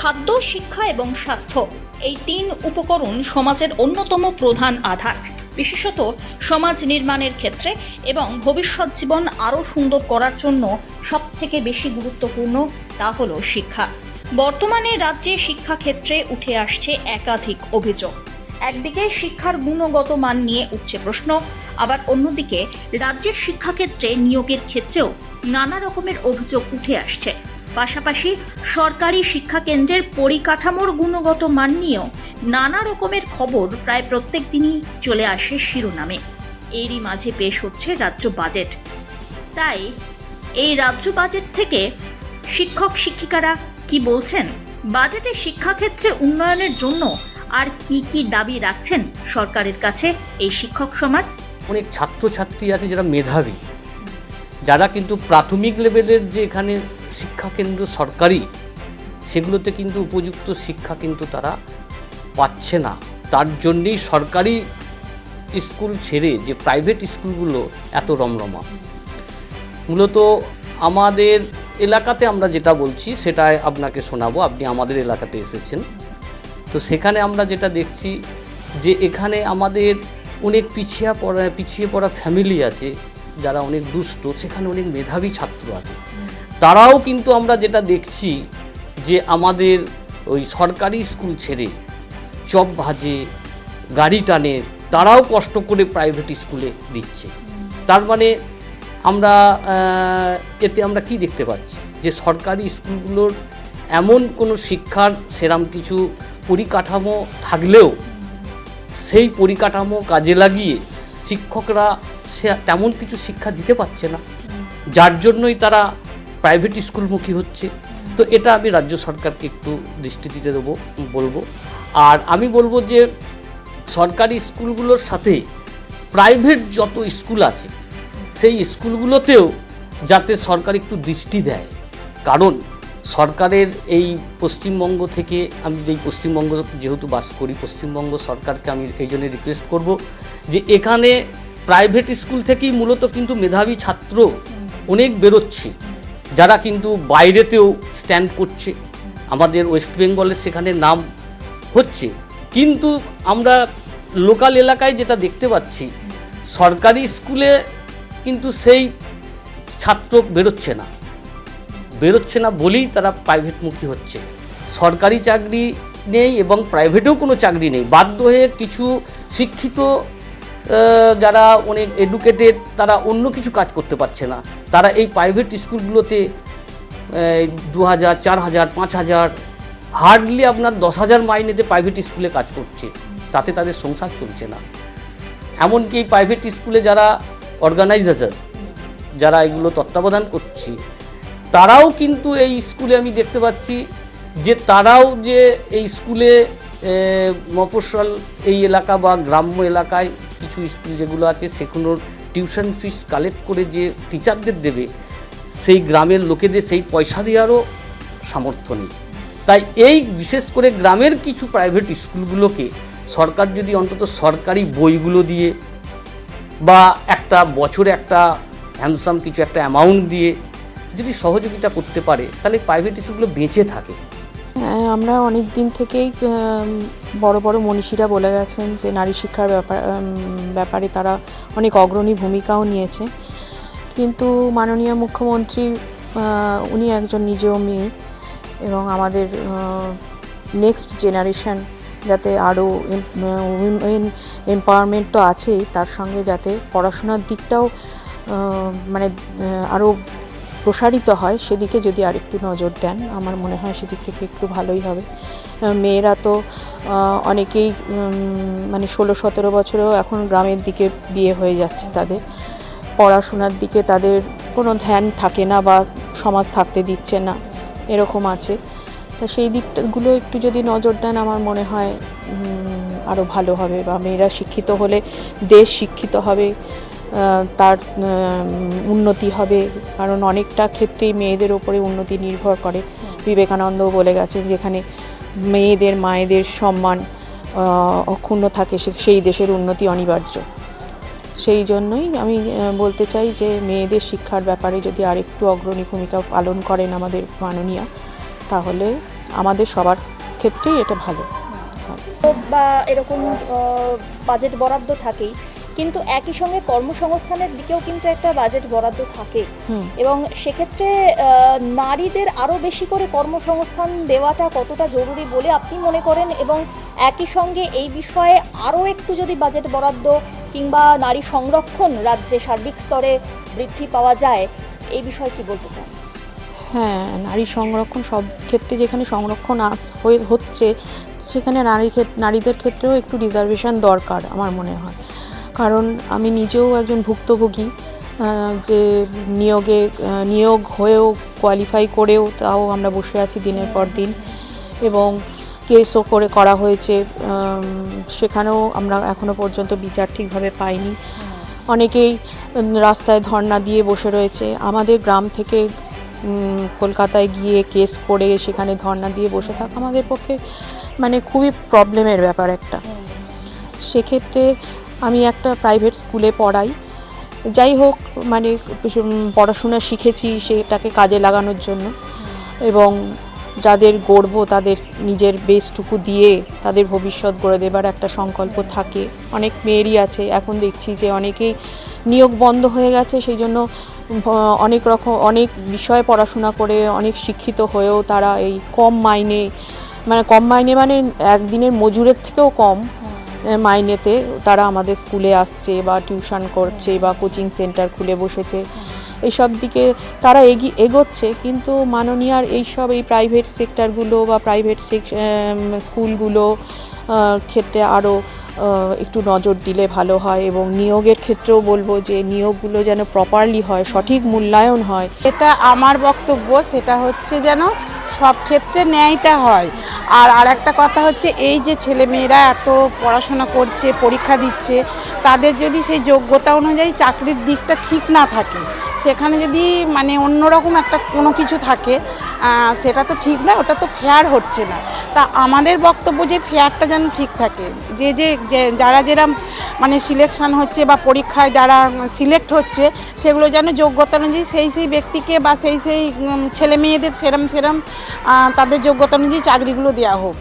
খাদ্য, শিক্ষা এবং স্বাস্থ্য এই তিন উপকরণ সমাজের অন্যতম প্রধান আধার। বিশেষত সমাজ নির্মাণের ক্ষেত্রে এবং ভবিষ্যৎ জীবন আরও সুন্দর করার জন্য সবথেকে বেশি গুরুত্বপূর্ণ তা হল শিক্ষা। বর্তমানে রাজ্যে শিক্ষাক্ষেত্রে উঠে আসছে একাধিক অভিযোগ। একদিকে শিক্ষার গুণগত মান নিয়ে উঠছে প্রশ্ন, আবার অন্যদিকে রাজ্যের শিক্ষাক্ষেত্রে নিয়োগের ক্ষেত্রেও নানা রকমের অভিযোগ উঠে আসছে। পাশাপাশি সরকারি শিক্ষাকেন্দ্রের পরিকাঠামোর গুণগত মান নিয়েও নানা রকমের খবর প্রায় প্রত্যেক দিনই চলে আসে শিরোনামে। এরই মাঝে পেশ হচ্ছে রাজ্য বাজেট। তাই এই রাজ্য বাজেট থেকে শিক্ষক শিক্ষিকারা কি বলছেন? বাজেটে শিক্ষাক্ষেত্রে উন্নয়নের জন্য আর কি কি দাবি রাখছেন সরকারের কাছে এই শিক্ষক সমাজ? অনেক ছাত্রছাত্রী আছে যারা মেধাবী। যারা কিন্তু প্রাথমিক লেভেলের যে এখানে শিক্ষাকেন্দ্র সরকারি, সেগুলোতে কিন্তু উপযুক্ত শিক্ষা কিন্তু তারা পাচ্ছে না। তার জন্যেই সরকারি স্কুল ছেড়ে যে প্রাইভেট স্কুলগুলো এত রমরমা। মূলত আমাদের এলাকাতে আমরা যেটা বলছি সেটাই আপনাকে শোনাবো, আপনি আমাদের এলাকাতে এসেছেন। তো সেখানে আমরা যেটা দেখছি যে এখানে আমাদের অনেক পিছিয়ে পড়া পিছিয়ে পড়া ফ্যামিলি আছে, যারা অনেক দুস্থ, সেখানে অনেক মেধাবী ছাত্র আছে। তারাও কিন্তু আমরা যেটা দেখছি যে আমাদের ওই সরকারি স্কুল ছেড়ে চপ ভাজে, গাড়ি টানে, তারাও কষ্ট করে প্রাইভেট স্কুলে দিচ্ছে। তার মানে আমরা এতে আমরা কি দেখতে পাচ্ছি? যে সরকারি স্কুলগুলোর এমন কোনো শিক্ষার সেরাম কিছু পরিকাঠামো থাকলেও সেই পরিকাঠামো কাজে লাগিয়ে শিক্ষকরা সে তেমন কিছু শিক্ষা দিতে পারছে না। যার জন্যই তারা প্রাইভেট স্কুলমুখী হচ্ছে। তো এটা আমি রাজ্য সরকারকে একটু দৃষ্টি দিতে দেবো, বলব। আর আমি বলব যে, সরকারি স্কুলগুলোর সাথে প্রাইভেট যত স্কুল আছে, সেই স্কুলগুলোতেও যাতে সরকার একটু দৃষ্টি দেয়। কারণ সরকারের এই পশ্চিমবঙ্গ থেকে আমি এই পশ্চিমবঙ্গ যেহেতু বাস করি, পশ্চিমবঙ্গ সরকারকে আমি এই জন্য রিকোয়েস্ট করব যে, এখানে প্রাইভেট স্কুল থেকেই মূলত কিন্তু মেধাবী ছাত্র অনেক বেরোচ্ছে। যারা কিন্তু বাইরেতেও স্ট্যান্ড করছে, আমাদের ওয়েস্ট বেঙ্গলে সেখানে নাম হচ্ছে। কিন্তু আমরা লোকাল এলাকায় যেটা দেখতে পাচ্ছি, সরকারি স্কুলে কিন্তু সেই ছাত্র বেরোচ্ছে না। বেরোচ্ছে না বলেই তারা প্রাইভেটমুখী হচ্ছে। সরকারি চাকরি নেই এবং প্রাইভেটেও কোনো চাকরি নেই। বাধ্য হয়ে কিছু শিক্ষিত যারা অনেক এডুকেটেড তারা অন্য কিছু কাজ করতে পারছে না। তারা এই প্রাইভেট স্কুলগুলোতে দু হাজার চার হাজার পাঁচ হাজার হার্ডলি আপনার দশ হাজার মাইনেতে প্রাইভেট স্কুলে কাজ করছে। তাতে তাদের সংসার চলছে না। এমনকি এই প্রাইভেট স্কুলে যারা অর্গানাইজার যারা এগুলো তত্ত্বাবধান করছে, তারাও কিন্তু এই স্কুলে আমি দেখতে পাচ্ছি যে তারাও যে এই স্কুলে মফস্বল এই এলাকা বা গ্রাম্য এলাকায় কিছু স্কুল যেগুলো আছে, সেগুলোর টিউশন ফিস কালেক্ট করে যে টিচারদের দেবে, সেই গ্রামের লোকেদের সেই পয়সা দেওয়ারও সামর্থ্য নেই। তাই এই বিশেষ করে গ্রামের কিছু প্রাইভেট স্কুলগুলোকে সরকার যদি অন্তত সরকারি বইগুলো দিয়ে বা একটা বছরে একটা হ্যান্ডসাম কিছু একটা অ্যামাউন্ট দিয়ে যদি সহযোগিতা করতে পারে, তাহলে প্রাইভেট স্কুলগুলো বেঁচে থাকে। আমরা অনেক দিন থেকেই বড় বড় মনীষীরা বলে গেছেন যে নারী শিক্ষার ব্যাপার ব্যাপারে তারা অনেক অগ্রণী ভূমিকাও নিয়েছে। কিন্তু মাননীয় মুখ্যমন্ত্রী উনি একজন নিজেও মেয়ে এবং আমাদের নেক্সট জেনারেশন যাতে আরও উইমেন এম্পাওয়ারমেন্ট তো আছেই, তার সঙ্গে যাতে পড়াশোনার দিকটাও মানে আরও প্রসারিত হয়, সেদিকে যদি আরেকটু নজর দেন, আমার মনে হয় সেদিক থেকে একটু ভালোই হবে। মেয়েরা তো অনেকেই মানে ষোলো সতেরো বছরেও এখন গ্রামের দিকে বিয়ে হয়ে যাচ্ছে তাদের। পড়াশোনার দিকে তাদের কোনো ধ্যান থাকে না বা সমাজ থাকতে দিচ্ছে না, এরকম আছে। তা সেই দিকগুলো একটু যদি নজর দেন, আমার মনে হয় আরও ভালো হবে বা মেয়েরা শিক্ষিত হলে দেশ শিক্ষিত হবে। তার উন্নতি হবে, কারণ অনেকটা ক্ষেত্রেই মেয়েদের ওপরে উন্নতি নির্ভর করে। বিবেকানন্দ বলে গেছে যেখানে মেয়েদের, মায়েদের সম্মান অক্ষুণ্ণ থাকে সেই দেশের উন্নতি অনিবার্য। সেই জন্যই আমি বলতে চাই যে মেয়েদের শিক্ষার ব্যাপারে যদি আরেকটু অগ্রণী ভূমিকা পালন করেন আমাদের মাননীয়া, তাহলে আমাদের সবার ক্ষেত্রেই এটা ভালো। বা এরকম বাজেট বরাদ্দ থাকেই কিন্তু একই সঙ্গে কর্মসংস্থানের দিকেও কিন্তু একটা বাজেট বরাদ্দ থাকে। এবং সেক্ষেত্রে নারীদের আরও বেশি করে কর্মসংস্থান দেওয়াটা কতটা জরুরি বলে আপনি মনে করেন? এবং একই সঙ্গে এই বিষয়ে আরও একটু যদি বাজেট বরাদ্দ কিংবা নারী সংরক্ষণ রাজ্যে সার্বিক স্তরে বৃদ্ধি পাওয়া যায় এই বিষয়ে কি বলতে চান? হ্যাঁ নারী সংরক্ষণ সব ক্ষেত্রে যেখানে সংরক্ষণ আস হয়ে হচ্ছে সেখানে নারী নারীদের ক্ষেত্রেও একটু রিজার্ভেশন দরকার আমার মনে হয়। কারণ আমি নিজেও একজন ভুক্তভোগী যে নিয়োগে নিয়োগ হয়েও কোয়ালিফাই করেও তাও আমরা বসে আছি দিনের পর দিন এবং কেসও করে করা হয়েছে সেখানেও আমরা এখনও পর্যন্ত বিচার ঠিকভাবে পাইনি। অনেকেই রাস্তায় ধর্ণা দিয়ে বসে রয়েছে। আমাদের গ্রাম থেকে কলকাতায় গিয়ে কেস করে সেখানে ধর্ণা দিয়ে বসে থাকা আমাদের পক্ষে মানে খুবই প্রবলেমের ব্যাপার একটা। সেক্ষেত্রে আমি একটা প্রাইভেট স্কুলে পড়াই। যাই হোক মানে পড়াশোনা শিখেছি সেটাকে কাজে লাগানোর জন্য। এবং যাদের গর্ব, তাদের নিজের বেসটুকু দিয়ে তাদের ভবিষ্যৎ গড়ে দেবার একটা সংকল্প থাকে। অনেক মেয়েরই আছে, এখন দেখছি যে অনেকেই নিয়োগ বন্ধ হয়ে গেছে সেই জন্য অনেক রকম, অনেক বিষয়ে পড়াশোনা করে অনেক শিক্ষিত হয়েও তারা এই কম মাইনে মানে কম মাইনে মানে একদিনের মজুরের থেকেও কম। মাইনেতে তারা আমাদের স্কুলে আসছে বা টিউশন করছে বা কোচিং সেন্টার খুলে বসেছে। এইসব দিকে তারা এগি, এগোচ্ছে কিন্তু মাননীয়ার এইসব এই প্রাইভেট সেক্টরগুলো বা প্রাইভেট স্কুলগুলো ক্ষেত্রে আরও একটু নজর দিলে ভালো হয় এবং নিয়োগের ক্ষেত্রেও বলব যে নিয়োগগুলো যেন প্রপারলি হয়, সঠিক মূল্যায়ন হয়। এটা আমার বক্তব্য সেটা হচ্ছে যেন সব ক্ষেত্রে ন্যায়টা হয়। আর আর একটা কথা হচ্ছে, এই যে ছেলে মেয়েরা এত পড়াশোনা করছে, পরীক্ষা দিচ্ছে, তাদের যদি সেই যোগ্যতা অনুযায়ী চাকরির দিকটা ঠিক না থাকে সেখানে যদি মানে অন্যরকম একটা কোনো কিছু থাকে সেটা তো ঠিক নয়, ওটা তো ফেয়ার হচ্ছে না। তা আমাদের বক্তব্য যে ফেয়ারটা যেন ঠিক থাকে, যে যে যারা যেরম মানে সিলেকশান হচ্ছে বা পরীক্ষায় যারা সিলেক্ট হচ্ছে, সেগুলো যেন যোগ্যতা অনুযায়ী সেই সেই ব্যক্তিকে বা সেই সেই ছেলে মেয়েদের সেরম সেরম তাদের যোগ্যতা অনুযায়ী চাকরিগুলো দেওয়া হোক।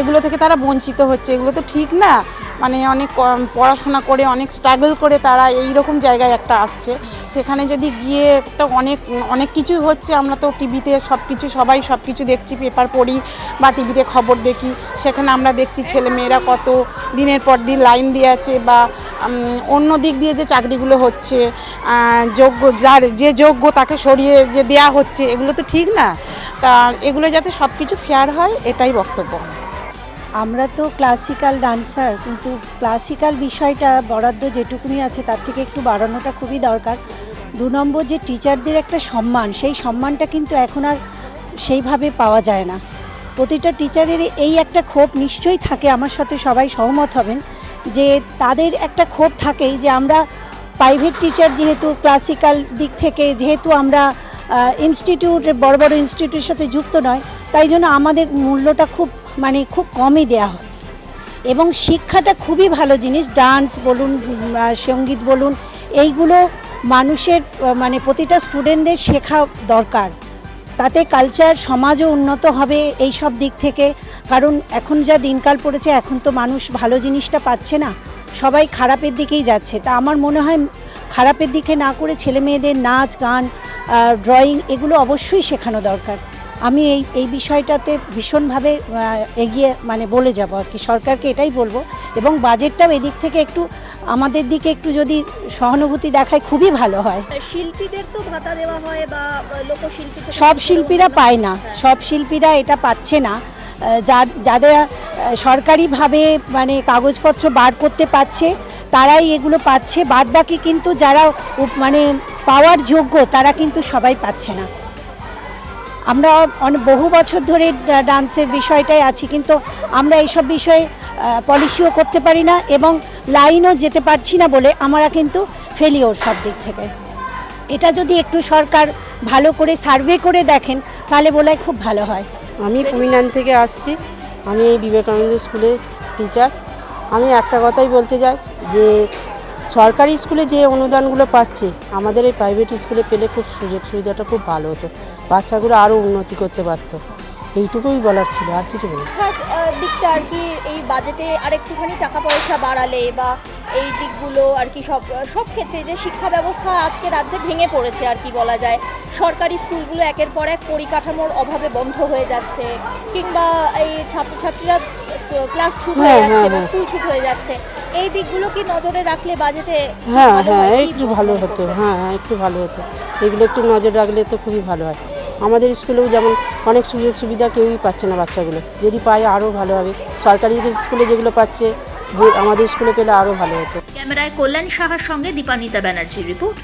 এগুলো থেকে তারা বঞ্চিত হচ্ছে, এগুলো তো ঠিক না। মানে অনেক পড়াশোনা করে, অনেক স্ট্রাগল করে তারা এই রকম জায়গায় একটা আসছে। সেখানে যদি গিয়ে একটা অনেক অনেক কিছুই হচ্ছে, আমরা তো টিভিতে সব কিছু সবাই সব কিছু দেখছি পেপার পড়ি বা টিভিতে খবর দেখি। সেখানে আমরা দেখছি ছেলে মেয়েরা কত দিনের পর দিন লাইন দিয়ে আছে বা অন্য দিক দিয়ে যে চাকরিগুলো হচ্ছে যোগ্য, যার যে যোগ্য তাকে সরিয়ে যে দেয়া হচ্ছে, এগুলো তো ঠিক না। তা এগুলো যাতে সব কিছু ফেয়ার হয়, এটাই বক্তব্য। আমরা তো ক্লাসিক্যাল ডান্সার কিন্তু ক্লাসিক্যাল বিষয়টা, বরাদ্দ যেটুকুনি আছে, তার থেকে একটু বাড়ানোটা খুবই দরকার। দু নম্বর যে টিচারদের একটা সম্মান, সেই সম্মানটা কিন্তু এখন আর সেইভাবে পাওয়া যায় না। প্রতিটা টিচারের এই একটা ক্ষোভ নিশ্চয়ই থাকে, আমার সাথে সবাই সহমত হবেন, যে তাদের একটা ক্ষোভ থাকেই যে আমরা প্রাইভেট টিচার যেহেতু ক্লাসিক্যাল দিক থেকে যেহেতু আমরা ইনস্টিটিউট বড় বড় ইনস্টিটিউটের সাথে যুক্ত নয়, তাই জন্য আমাদের মূল্যটা খুব মানে খুব কমই দেয়া হয়। এবং শিক্ষাটা খুবই ভালো জিনিস ডান্স বলুন সংগীত বলুন, এইগুলো মানুষের মানে প্রতিটা স্টুডেন্টদের শেখা দরকার। তাতে কালচার সমাজও উন্নত হবে এই সব দিক থেকে। কারণ এখন যা দিনকাল পড়েছে, এখন তো মানুষ ভালো জিনিসটা পাচ্ছে না। সবাই খারাপের দিকেই যাচ্ছে। তা আমার মনে হয় খারাপের দিকে না করে ছেলে মেয়েদের নাচ, গান ড্রয়িং এগুলো অবশ্যই শেখানো দরকার। আমি এই এই বিষয়টাতে ভীষণভাবে এগিয়ে মানে বলে যাব আর কি। সরকারকে এটাই বলব। এবং বাজেটটাও এদিক থেকে একটু আমাদের দিকে একটু যদি সহানুভূতি দেখায় খুবই ভালো হয়। শিল্পীদের তো ভাতা দেওয়া হয় বা লোকশিল্পী সব শিল্পীরা পায় না। হ্যাঁ। সব শিল্পীরা এটা পাচ্ছে না। যাদের সরকারিভাবে মানে কাগজপত্র বার করতে পারছে তারাই এগুলো পাচ্ছে। বাদ বাকি কিন্তু যারা মানে পাওয়ার যোগ্য তারা কিন্তু সবাই পাচ্ছে না। আমরা অনেক বহু বছর ধরে ডান্সের বিষয়টাই আছি, কিন্তু আমরা এইসব বিষয়ে পলিসিও করতে পারি না এবং লাইনও যেতে পারছি না বলে আমরা কিন্তু ফেলিওর সব দিক থেকে। এটা যদি একটু সরকার ভালো করে সার্ভে করে দেখেন, তাহলে বলে খুব ভালো হয়। আমি কুমিনান থেকে আসছি, আমি বিবেকানন্দ স্কুলের টিচার আমি একটা কথাই বলতে চাই যে, সরকারি স্কুলে যে অনুদানগুলো পাচ্ছে, আমাদের এই প্রাইভেট স্কুলে পেলে খুব সুযোগ সুবিধাটা খুব ভালো হতো। বাচ্চাগুলো আরও উন্নতি করতে পারতো। এইটুকুই বলার ছিল আর কিছু বলি দিকটা আর কি এই বাজেটে আরেকটুখানি টাকা পয়সা বাড়ালে বা এই দিকগুলো আর কি সব সব ক্ষেত্রে যে শিক্ষা ব্যবস্থা আজকে রাজ্যে ভেঙে পড়েছে আর কি বলা যায়। সরকারি স্কুলগুলো একের পর এক পরিকাঠামোর অভাবে বন্ধ হয়ে যাচ্ছে কিংবা এই ছাত্রছাত্রীরা ক্লাস ছুট হয়ে হ্যাঁ, যাচ্ছে হ্যাঁ, বা হ্যাঁ। স্কুল ছুট হয়ে যাচ্ছে। এই দিকগুলো কি নজরে রাখলে বাজেটে হ্যাঁ হ্যাঁ একটু ভালো হতো। হ্যাঁ হ্যাঁ একটু ভালো হতো। এগুলো একটু নজর রাখলে তো খুবই ভালো হয়। আমাদের স্কুলেও যেমন অনেক সুযোগ সুবিধা কেউই পাচ্ছে না বাচ্চাগুলো। যদি পায় আরও ভালো হবে। সরকারি স্কুলে যেগুলো পাচ্ছে আমাদের স্কুলে পেলে আরও ভালো হতো। ক্যামেরায় কল্যাণ সাহার সঙ্গে দীপানিতা ব্যানার্জির রিপোর্ট।